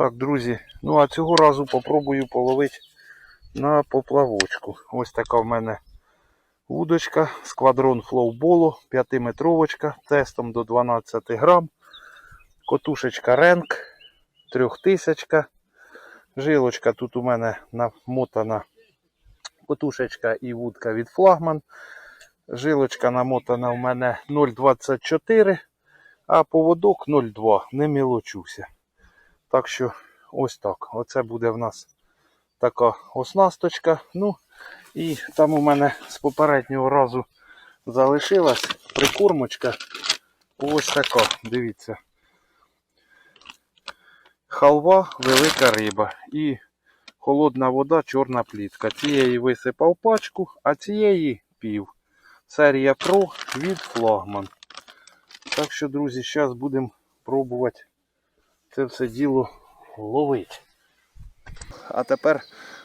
Так, друзі, ну а цього разу попробую половити на поплавочку. Ось така в мене удочка, сквадрон флоуболу, 5-метровочка, тестом до 12 грам. Котушечка Ренк, 3000. Жилочка тут у мене намотана котушечка і вудка від флагман. Жилочка намотана в мене 0,24, а поводок 0,2. Не мілочуся. Так що ось так. Оце буде в нас така оснасточка. Ну і там у мене з попереднього разу залишилась прикормочка. Ось така. Дивіться. Халва, велика риба і холодна вода, чорна плітка. Цієї висипав пачку, а цієї пів. Серія Pro від флагман. Так що, друзі, зараз будемо пробувати це все діло ловити. А тепер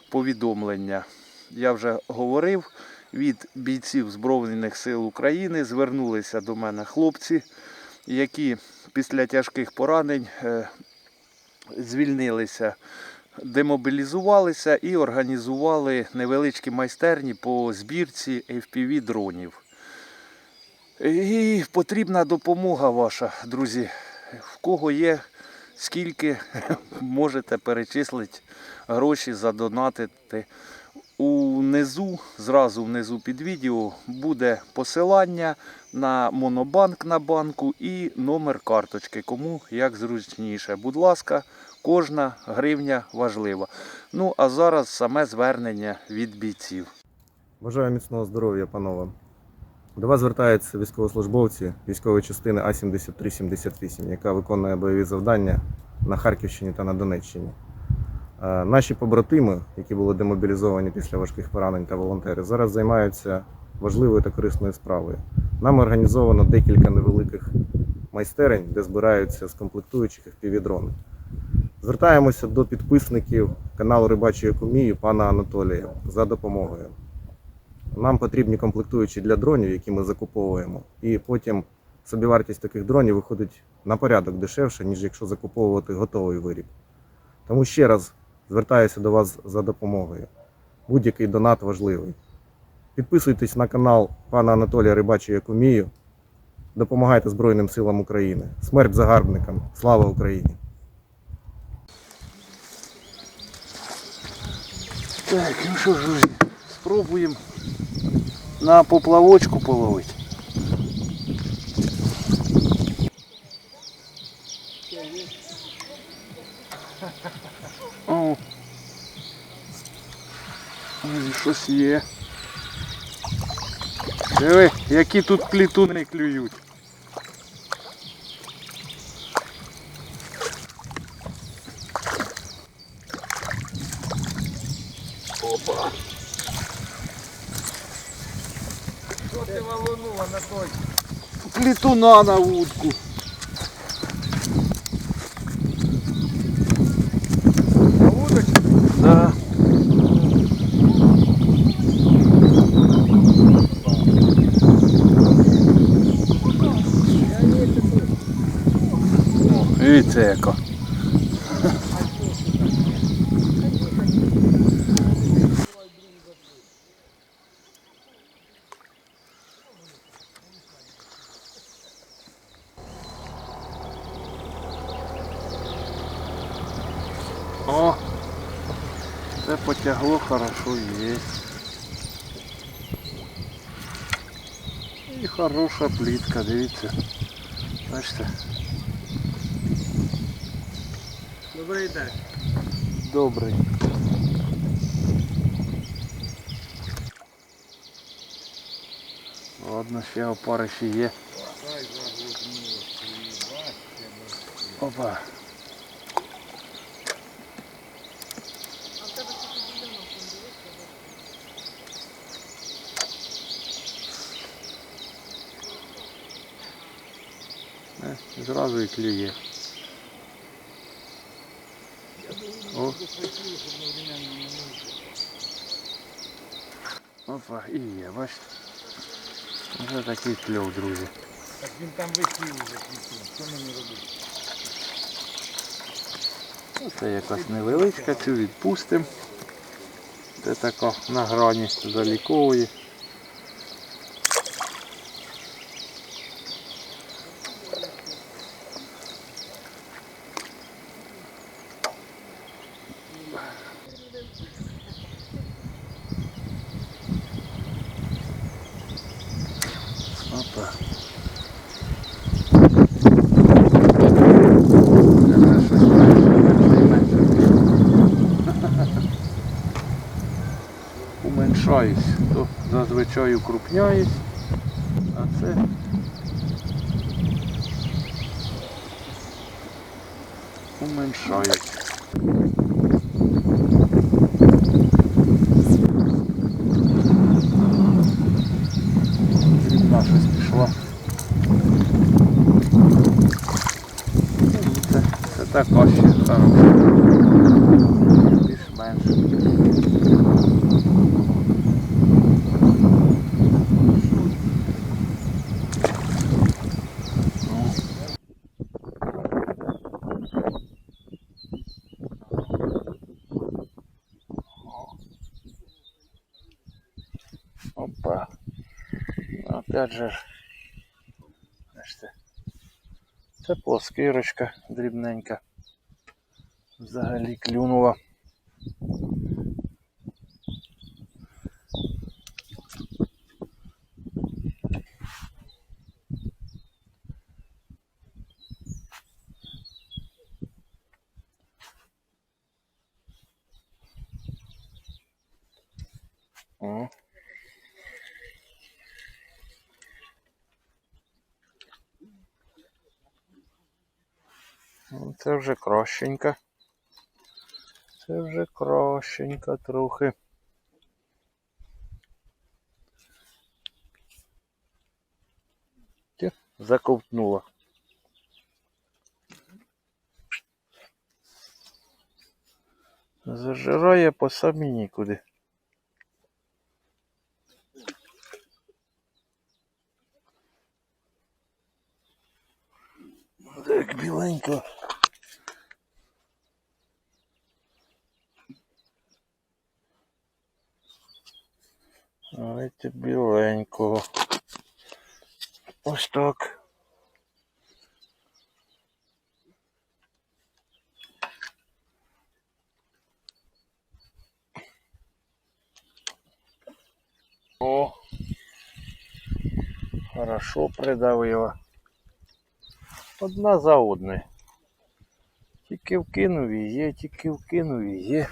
повідомлення. Я вже говорив, від бійців Збройних сил України звернулися до мене хлопці, які після тяжких поранень е, звільнилися, демобілізувалися і організували невеличкі майстерні по збірці FPV дронів. І потрібна допомога ваша, друзі. В кого є, скільки можете перечислити гроші, задонатити. Унизу, зразу внизу під відео буде посилання на монобанк на банку і номер карточки. Кому як зручніше. Будь ласка, кожна гривня важлива. Ну а зараз саме звернення від бійців. Бажаю міцного здоров'я, панове. До вас звертаються військовослужбовці військової частини А-7378, яка виконує бойові завдання на Харківщині та на Донеччині. Е, Наші побратими, які були демобілізовані після важких поранень та волонтери, зараз займаються важливою та корисною справою. Нами організовано декілька невеликих майстерень, де збираються з комплектуючих FPV-дрони. Звертаємося до підписників каналу Рибачої Кумії пана Анатолія за допомогою. Нам потрібні комплектуючі для дронів, які ми закуповуємо, і потім собівартість таких дронів виходить на порядок дешевше, ніж якщо закуповувати готовий виріб. Тому ще раз звертаюся до вас за допомогою. Будь-який донат важливий. Підписуйтесь на канал пана Анатолія Рибачу Якумію. Допомагайте Збройним силам України. Смерть загарбникам! Слава Україні! Так, ну що ж, спробуємо на поплавочку половити. О, щось є. Диви, які тут плітуни клюють. Опа. Що ти валунула на той? Плітуна на вудку. На удочку? Да. О, Дивіться яка. О, І хороша плітка, дивіться. Бачите, Добрий день. добрий. Ладно, ще опариші є. Опа. Зразу і клює. О. Опа, і є, бачите. Вже такий кльов, друзі. Так він там висів уже. Що мені робити? Це якась невеличка, цю відпустимо. Це така на грані залікової. Опа. Це щось менше, менше. Уменшаюсь, то зазвичай укрупняюсь, а це уменшаюсь. Дрібна щось пішла. Це, це така ще хороша. Більш-менш. Ну. Опа. Ж, Бачите. Це плоскирочка дрібненька. Взагалі клюнула. О. Ну, Це вже кращенько. Це вже кращенько трохи. Заковтнула. Зажирає по самі нікуди. Так, біленько. Давайте біленького. Ось так. О, хорошо придавила. Одна за одною. Тільки вкинув і є, тільки вкинув і є.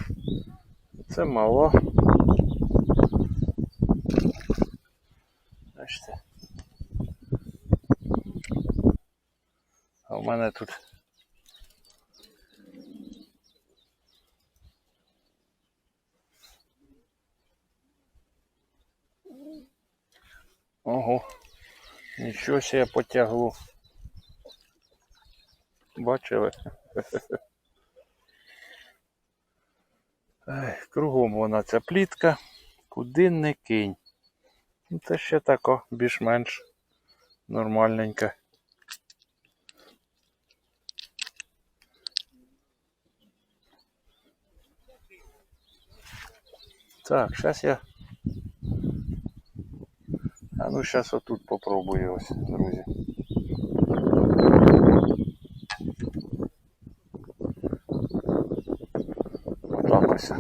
Це мало. Бачите. А в мене тут. Ого. Нічого себе потягло. Бачили? Кругом вона ця плітка, куди не кинь. Ну, Це ще тако, більш-менш нормальненька. Так, зараз я. А ну зараз отут попробую ось, друзі. Отак ось.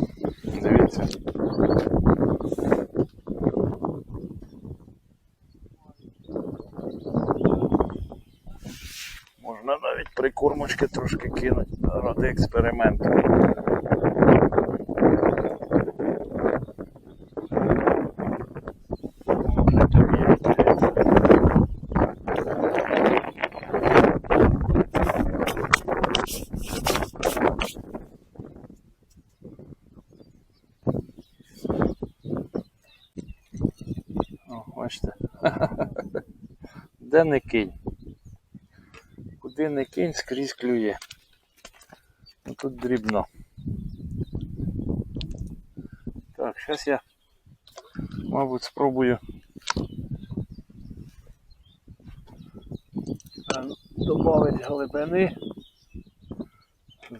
Дивіться. Можна навіть трошки кинути ради експерименту. О, бачите. Де не кинь. Куди не кинь, скрізь клює. Ну тут дрібно. Так, зараз я, мабуть, спробую додати глибини.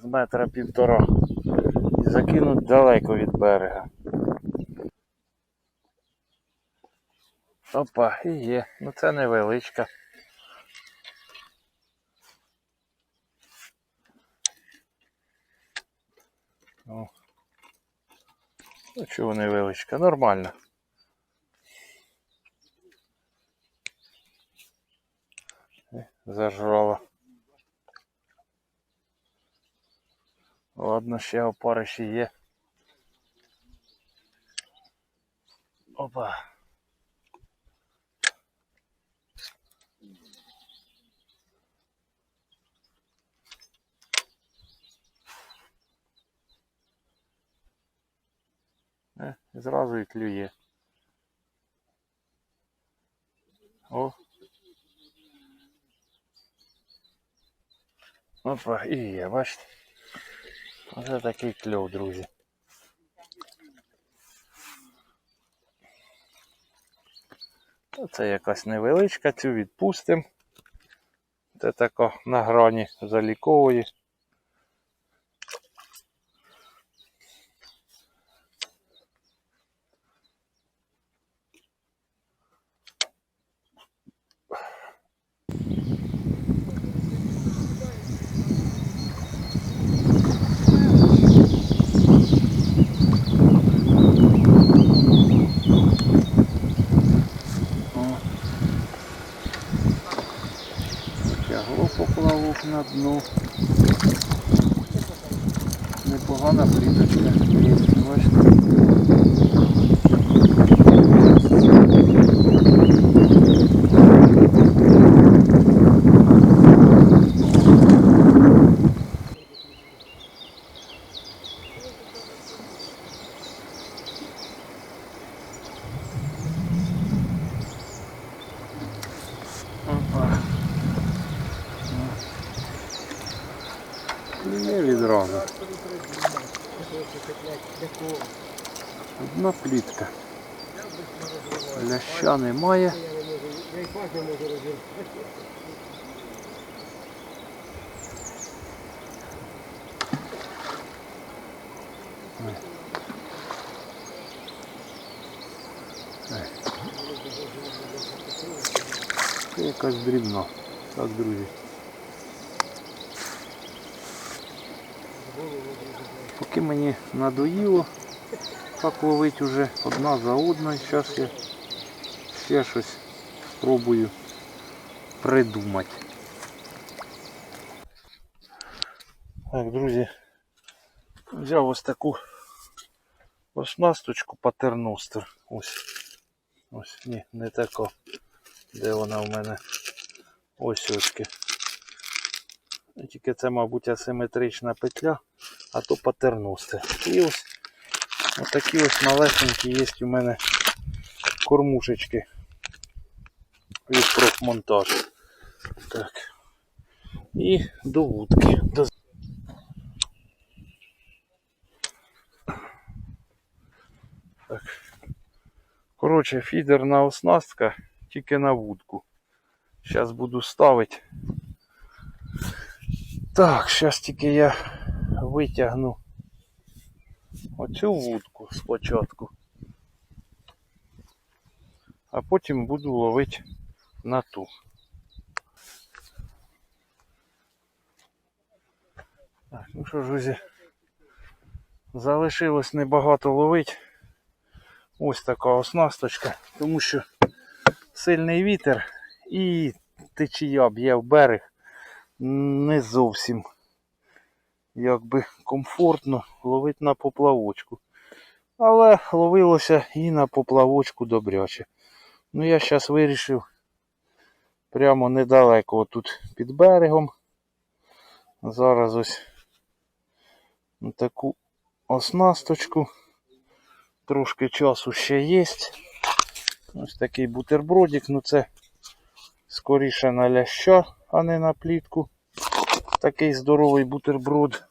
з метра півтора. І закинуть далеко від берега. Опа, і є. Ну це невеличка. О. Ну чого невеличка? Нормально. Зажрова. Зажрала. Ладно, ще опариші є. Опа. Е, зразу і клює. О. Опа, і є, бачите. Оце такий кльов, друзі. Це якась невеличка, цю відпустимо. Це така на грані залікової. О. Тягло дно. Непогана пліточка. Є, бачите? Опа. Клює відразу. Одна плітка. Ляща немає. Це якась дрібна. Так, друзі. Мені надоїло так ловить уже одна за одною. Зараз я ще щось спробую придумати. Так, друзі, взяв ось таку оснасточку патерностер. Ось. Ось, ні, не така. Де вона в мене? Ось ось. Тільки це, мабуть, асиметрична петля, а то патерностер. І ось Отакі ось малесенькі є у мене кормушечки від профмонтаж. Так. І до вудки. Так. Коротше, фідерна оснастка тільки на вудку. Зараз буду ставити. Так, зараз тільки я витягну оцю вудку спочатку. А потім буду ловити на ту. Так, ну що друзі, залишилось небагато ловити. Ось така оснасточка, тому що сильний вітер і течія б'є в берег не зовсім якби комфортно ловити на поплавочку. Але ловилося і на поплавочку добряче. Ну я зараз вирішив прямо недалеко тут під берегом. Зараз ось таку оснасточку. Трошки часу ще є. Ось такий бутербродик, ну це скоріше на ляща, а не на плітку такий здоровий бутерброд.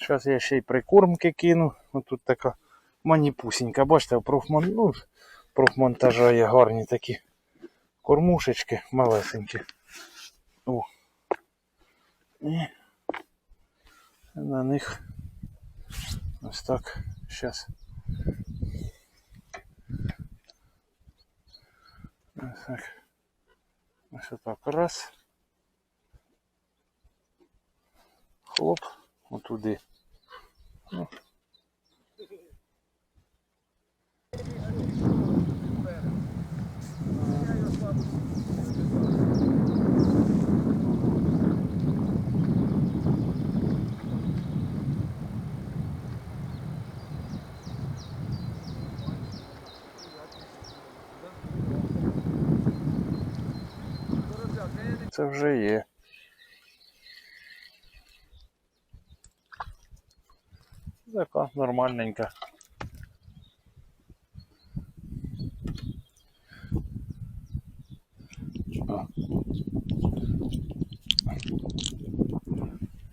Зараз я ще й прикормки кину. Тут така маніпусінька. Бачите, профмон... ну, профмонтажа є гарні такі кормушечки малесенькі. О. І На них ось так. Зараз. Ось так. Ось так. Раз. Хлоп. Отуди. Ну. Це вже є. Така нормальненька.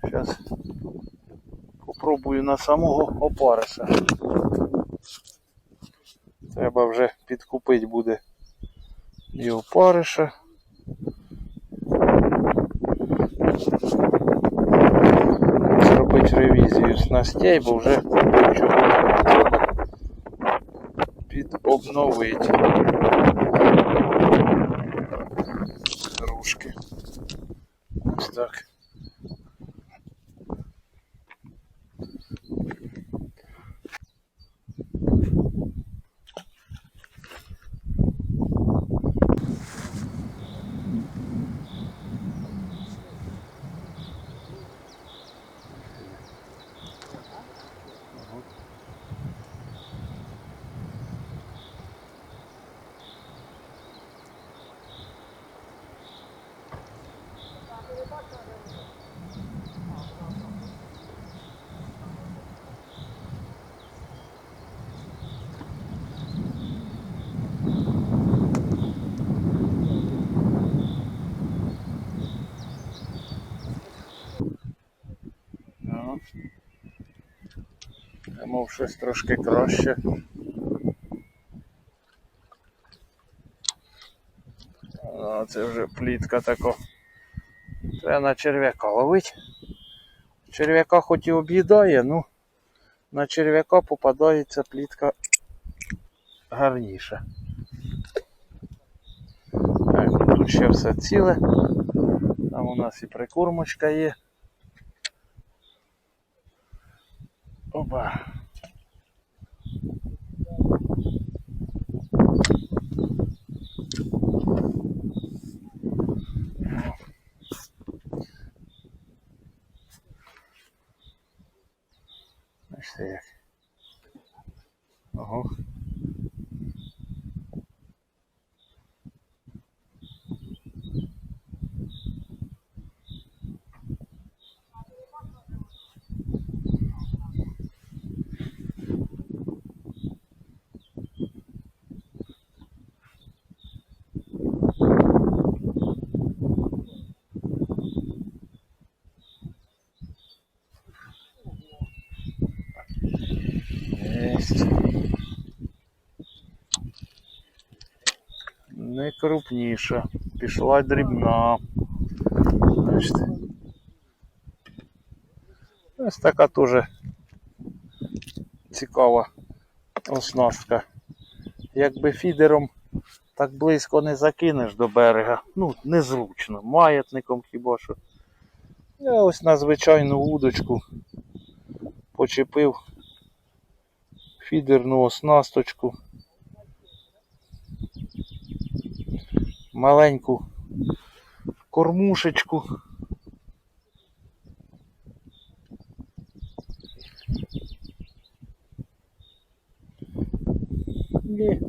Зараз попробую на самого опариша. Треба вже підкупити буде і опариша. зробити ревізію снастей, бо вже чого підобновити ружки. Ось так. Я мав щось трошки краще. А, це вже плітка така. Треба на черв'яка ловить. Черв'яка хоч і об'їдає, ну на черв'яка попадається плітка гарніша. Так, тут ще все ціле. Там у нас і прикормочка є. Опа. Бачите як. Ого. Єсть. Не крупніша. Пішла дрібна. Бачите. Ось така теж цікава оснастка. Якби фідером так близько не закинеш до берега, ну, незручно, маятником хіба що. Я ось на звичайну вудочку почепив фідерну оснасточку. Маленьку кормушечку. І,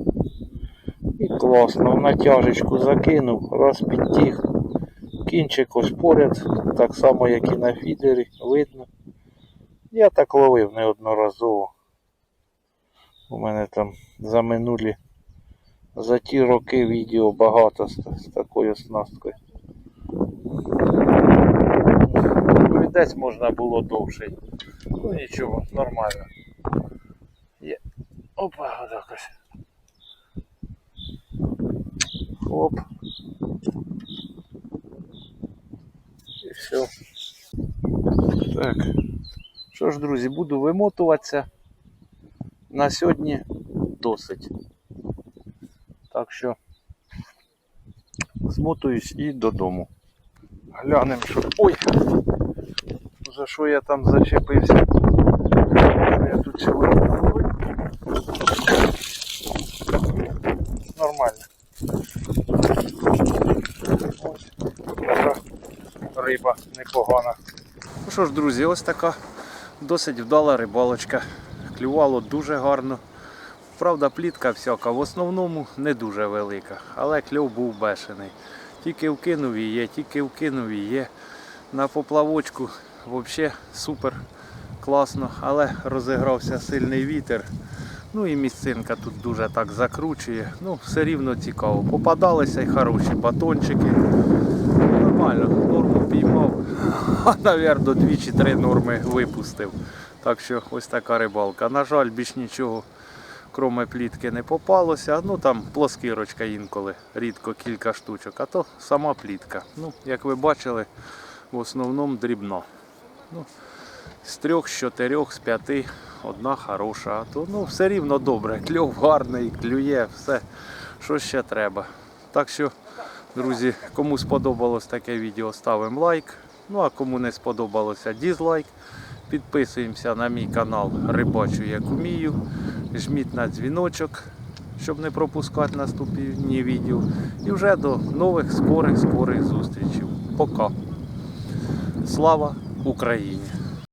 і класно, в натяжечку закинув, раз підтіг. Кінчик ось поряд, так само як і на фідері, видно. Я так ловив неодноразово. У мене там за минулі за ті роки відео багато з, з такою оснасткою. Десь можна було довше. Ну нічого, нормально. Є. Опа, отак ось. Хоп. І все. Так. Що ж, друзі, буду вимотуватися. На сьогодні досить. Так що змотуюсь і додому. Глянемо, що. Ой! За що я там зачепився? Я тут сьогодні. Нормально. Ось така риба непогана. Ну що ж, друзі, ось така досить вдала рибалочка. Клювало дуже гарно. Правда, плітка всяка, в основному не дуже велика, але кльов був бешений. Тільки вкинув і є, тільки вкинув і є. На поплавочку взагалі супер класно, але розігрався сильний вітер. Ну і місцинка тут дуже так закручує. Ну, все рівно цікаво. Попадалися й хороші батончики. Нормально, норму піймав. А, навірно, дві чи три норми випустив. Так що ось така рибалка. На жаль, більш нічого, кроме плітки, не попалося. Ну там плоскирочка інколи, рідко кілька штучок, а то сама плітка. Ну, як ви бачили, в основному дрібно. Ну, з трьох, з чотирьох, з п'яти одна хороша. А то ну, все рівно добре. Кльов гарний, клює, все, що ще треба. Так що, друзі, кому сподобалось таке відео, ставимо лайк. Ну а кому не сподобалося, дізлайк. Підписуємося на мій канал Рибачу як умію. Жміть на дзвіночок, щоб не пропускати наступні відео. І вже до нових скорих скорих зустрічей. Пока. Слава Україні!